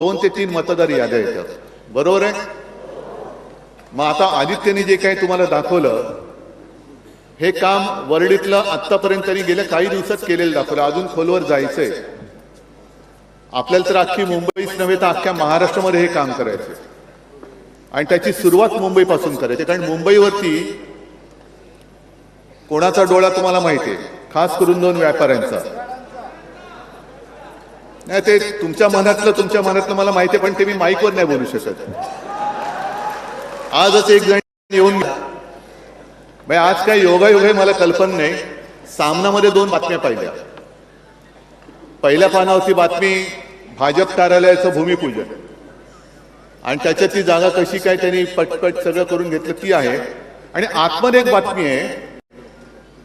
दोन ते तीन मतदार याद्या येतात. बरोबर आहे? मग आता आदित्यने जे काही तुम्हाला दाखवलं हे काम वर्डीतलं आतापर्यंत त्यांनी गेल्या काही दिवसात केलेलं दाखवलं. अजून खोलवर जायचंय. आपल्याला तर अख्खी मुंबईच नव्हे तर अख्ख्या महाराष्ट्रामध्ये हे काम करायचं आणि त्याची सुरुवात मुंबईपासून करायची. कारण मुंबईवरती कोणाचा डोळा तुम्हाला माहिती आहे? खास करून दोन व्यापाऱ्यांचा. नाही ते तुमच्या मनातलं तुमच्या मनातलं मला माहिती आहे पण ते मी माईकवर नाही बोलू शकत. आजच एक जण येऊन म्हणजे आज काय योगायोग आहे मला कल्पना नाही. सामनामध्ये दोन बातम्या पाहिल्या. पहिल्या पानावरती बातमी भाजप कार्यालयाचं भूमिपूजन. आणि त्याच्यात ती जागा कशी काय त्यांनी पटपट सगळं करून घेतलं ती आहे. आणि आतमध्ये एक बातमी आहे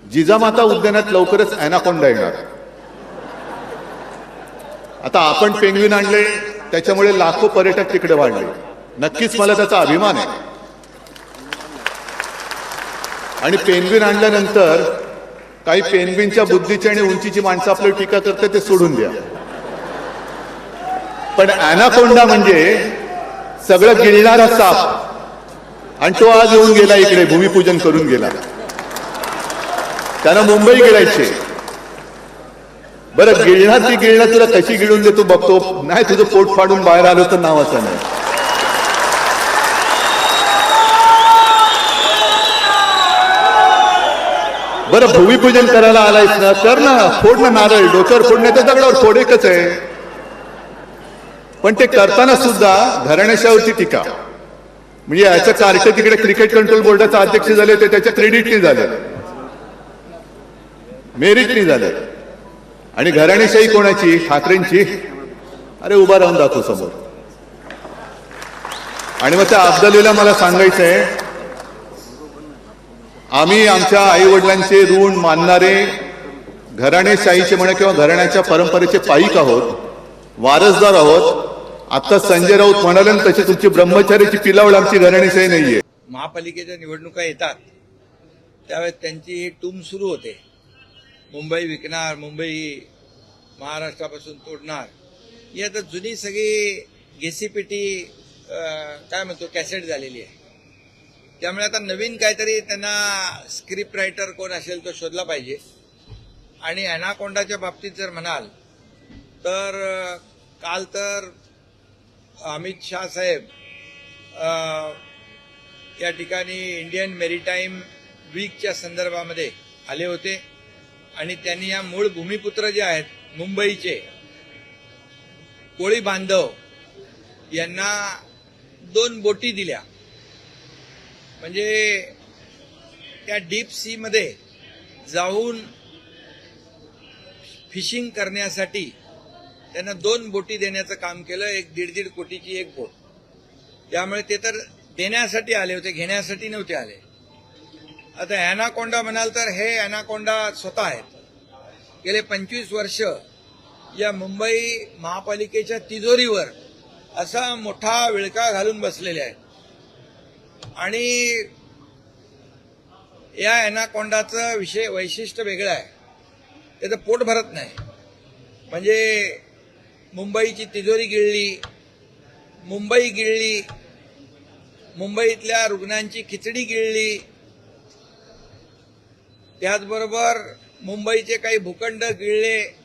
जिजामाता उद्यानात लवकरच अॅनाकोंडा येणार. आता आपण पेंग्विन आणले त्याच्यामुळे लाखो पर्यटक तिकडे वाढले. नक्कीच मला त्याचा अभिमान आहे. आणि पेंग्विन आणल्यानंतर काही पेनविनच्या बुद्धीची आणि उंचीची माणसं आपली टीका करते ते सोडून द्या. पण अॅनाकोंडा म्हणजे सगळं गिळणारा साप. आणि तो आज येऊन गेला इकडे भूमिपूजन करून गेला. त्यानं मुंबई गिळायचे. बरं गिळणार ती गिळणं तुला कशी गिळून देतो बघतो. नाही तुझं पोट फाडून बाहेर आलो तर नावाचं नाही. बरं भूमिपूजन करायला आलायस ना कर ना फोड ना नारळ. डोक्यावर फोडण्याचं दगडावर फोड एकच आहे. पण ते करताना सुद्धा घराण्याशावरची टीका. म्हणजे याचं कार्ट तिकडे क्रिकेट कंट्रोल बोर्डाचा अध्यक्ष झाले ते त्याच्या क्रेडिटने झाले. मेरिटने झाले. आणि घराणेशाही कोणाची? ठाकरेंची. अरे उभा राहून दाखव समोर. आणि मग त्या अब्दलीला मला सांगायचंय आम्ही आमच्या आई वडिलांचे ऋण मानणारे घराणेशाहीचे म्हणा किंवा घराण्याच्या परंपरेचे पाईक आहोत वारसदार आहोत आता संजय राऊत म्हणाले ना तशी तुमची ब्रह्मचार्याची पिलावळ आमची घराणेशाही नाहीये. महापालिकेच्या निवडणुका येतात त्यावेळेस त्यांची ही टूम सुरू होते. मुंबई विकणार मुंबई महाराष्ट्रापासून तोडणार. ही आता जुनी सगळी गेसीपीटी काय म्हणतो कॅसेट झालेली आहे. त्यामुळे आता नवीन काहीतरी त्यांना स्क्रिप्ट रायटर कोण असेल तो शोधला पाहिजे. आणि अॅनाकोंडाच्या बाबतीत जर म्हणाल तर काल तर अमित शाह साहेब या ठिकाणी इंडियन मेरीटाईम वीकच्या संदर्भामध्ये आले होते. आणि त्यांनी या मूळ भूमिपुत्र जे आहेत मुंबईचे कोळी बांधव यांना दोन बोटी दिल्या. म्हणजे त्या डीप सी मध्ये जाऊन फिशिंग करण्यासाठी त्यांना दोन बोटी देण्याचं काम केलं एक दीड दीड कोटीची एक बोट. त्यामुळे ते तर देण्यासाठी आले होते घेण्यासाठी नव्हते आले. आता अॅनाकोंडा म्हणाल तर हे अॅनाकोंडा स्वतः आहेत. गेले पंचवीस वर्ष या मुंबई महापालिकेच्या तिजोरीवर असा मोठा विळका घालून बसलेले आहेत. आणि या अॅनाकोंडाचं विषय वैशिष्ट्य वेगळं आहे. त्याचं पोट भरत नाही. म्हणजे मुंबईची तिजोरी गिळली मुंबई गिळली मुंबईतल्या रुग्णांची खिचडी गिळली त्याचबरोबर मुंबईचे काही भूखंड गिळले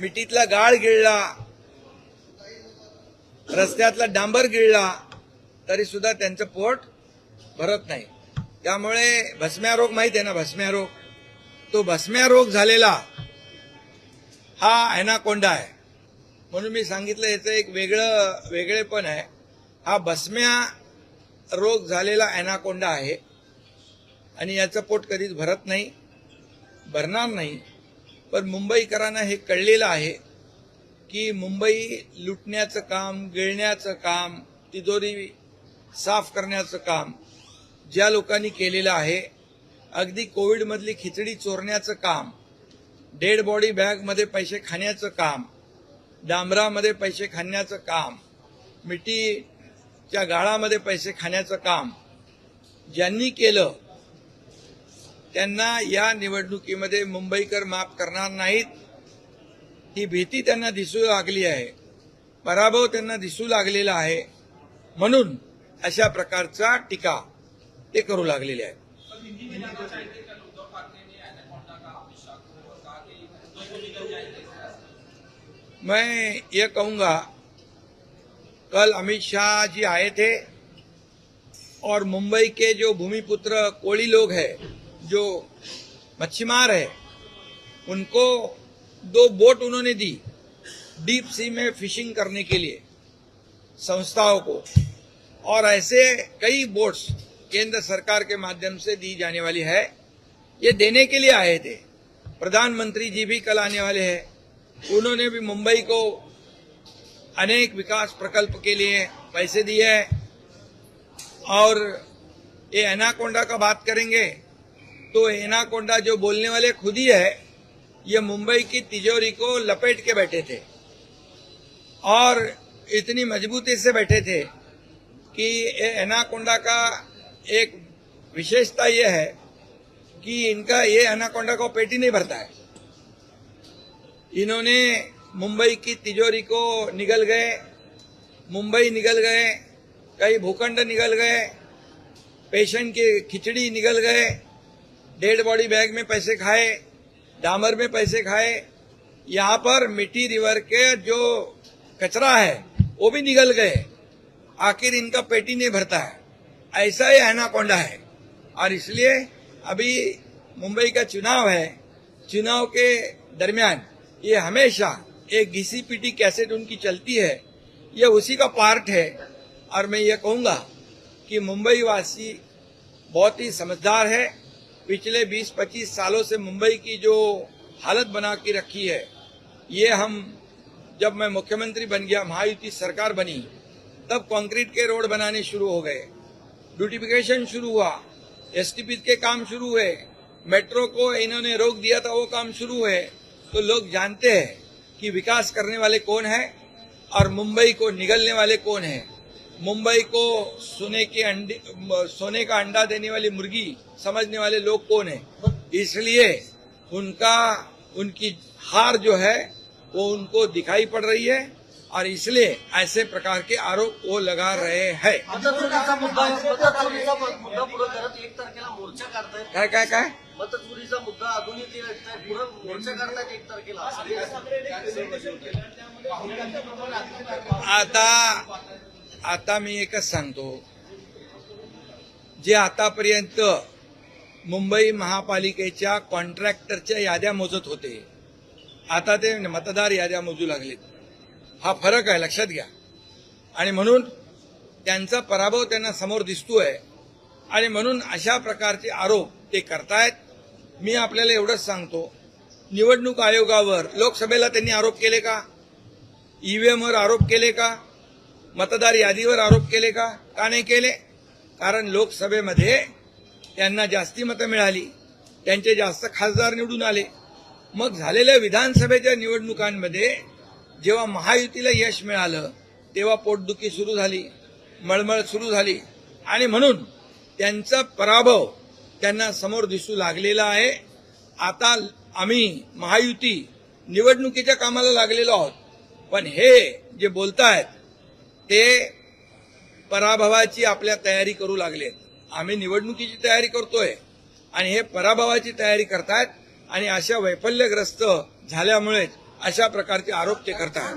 मिठीतला गाळ गिळला रस्त्यातला डांबर गिळला तरी सुद्धा त्यांचं पोट भरत नाही. त्यामुळे भस्म्या रोग माहीत आहे ना भस्म्या रोग? तो भस्म्या रोग झालेला हा अॅनाकोंडा आहे. म्हणून मी सांगितलं याचं एक वेगळं वेगळेपण आहे. हा भस्म्या रोग झालेला अॅनाकोंडा आहे. आणि याचं पोट कधीच भरत नाही भरणार नाही. पण मुंबईकरांना हे कळलेलं आहे की मुंबई लुटण्याचं काम गिळण्याचं काम तिजोरी साफ करण्याचं काम ज्या लोकांनी केलेलं आहे अगदी कोविडमधली खिचडी चोरण्याचं काम डेड बॉडी बॅगमध्ये पैसे खाण्याचं काम डांबरामध्ये पैसे खाण्याचं काम मिठीच्या गाळामध्ये पैसे खाण्याचं काम ज्यांनी केलं त्यांना या निवडणुकीमध्ये मुंबईकर माफ करणार नाहीत. ही भीती त्यांना दिसू लागली आहे. पराभव त्यांना दिसू लागलेला आहे. म्हणून अशा प्रकारचा टीका ते करू लागलेले आहेत. मैं ये कहूंगा कल अमित शाह जी आए थे और मुंबई के जो भूमिपुत्र कोली लोग हैं जो मच्छीमार है, उनको दो बोट उन्होंने दी डीप सी में फिशिंग करने के लिए संस्थाओं को। और ऐसे कई बोट्स केंद्र सरकार के माध्यम से दी जाने वाली है। ये देने के लिए आए थे। प्रधानमंत्री जी भी कल आने वाले हैं। उन्होंने भी मुंबई को अनेक विकास प्रकल्प के लिए पैसे दिए हैं। और ये एनाकोंडा का बात करेंगे। तो एनाकोंडा जो बोलने वाले खुद ही है, ये मुंबई की तिजोरी को लपेट के बैठे थे। और इतनी मजबूती से बैठे थे कि एनाकोंडा का एक विशेषता यह है कि इनका ये एनाकोंडा को पेटी नहीं भरता है। इन्होंने मुंबई की तिजोरी को निगल गए, मुंबई निगल गए, कई भूखंड निगल गए पेशेंट की खिचड़ी निगल गए डेड बॉडी बैग में पैसे खाए, डामर में पैसे खाए, यहाँ पर मिट्टी रिवर के जो कचरा है, वो भी निगल गए। आखिर इनका पेटी नहीं भरता है। ऐसा ही एनाकोंडा है। और इसलिए अभी मुंबई का चुनाव है, चुनाव के दरमियान ये हमेशा एक घिसी पिटी कैसेट उनकी चलती है। ये उसी का पार्ट है। और मैं ये कहूँगा कि मुंबई वासी बहुत ही समझदार है। पिछले 20-25 सालों से मुंबई की जो हालत बना के रखी है, ये हम जब मैं मुख्यमंत्री बन गया, महायुति सरकार बनी, तब कंक्रीट के रोड बनाने शुरू हो गए। ब्यूटिफिकेशन शुरू हुआ एसटीपी के काम शुरू हुए, मेट्रो को इन्होंने रोक दिया था, वो काम शुरू हुए। तो लोग जानते हैं कि विकास करने वाले कौन है और मुंबई को निगलने वाले कौन है। मुंबई को सोने के अंडे सोने का अंडा देने वाली मुर्गी समझने वाले लोग कौन है? इसलिए उनका उनकी हार जो है वो उनको दिखाई पड़ रही है और इसलिए ऐसे प्रकार के आरोप वो लगा रहे हैं। काय काय काय? मतचोरीचा मुद्दा अजूनही ते पुढे मोर्चा काढतायत एक तारखेला आता आता मी एकच सांगतो. जे आतापर्यंत मुंबई महापालिकेच्या कॉन्ट्रॅक्टरच्या याद्या मोजत होते आता ते मतदार याद्या मोजू लागलेत. हा फरक आहे लक्षात घ्या. आणि म्हणून त्यांचा पराभव त्यांना समोर दिसतोय आणि म्हणून अशा प्रकारचे आरोप ते करतायत. मी आपल्याला एवढंच सांगतो निवडणूक आयोगावर लोकसभेला त्यांनी आरोप केले का? ईव्हीएमवर आरोप केले का? मतदार यादीवर आरोप केले का? का नाही केले? कारण लोकसभेमध्ये त्यांना जास्ती मतं मिळाली. त्यांचे जास्त खासदार निवडून आले. मग झालेल्या विधानसभेच्या निवडणुकांमध्ये जेव्हा महायुतीला यश मिळालं तेव्हा पोटदुखी सुरू झाली मळमळ सुरू झाली. आणि म्हणून त्यांचा पराभव त्यांना समोर दिसू लागलेला आहे. आता आम्ही महायुती निवडणुकीच्या कामाला लागलेलो आहोत. पण हे जे बोलतायत ते पराभवाची आपल्या तयारी करू लागलेत आम्ही निवडणुकीची तयारी करतोय. आणि हे पराभवाची तयारी करतायत आणि अशा वैफल्यग्रस्त झाल्यामुळेच अशा प्रकारचे आरोप ते करतात.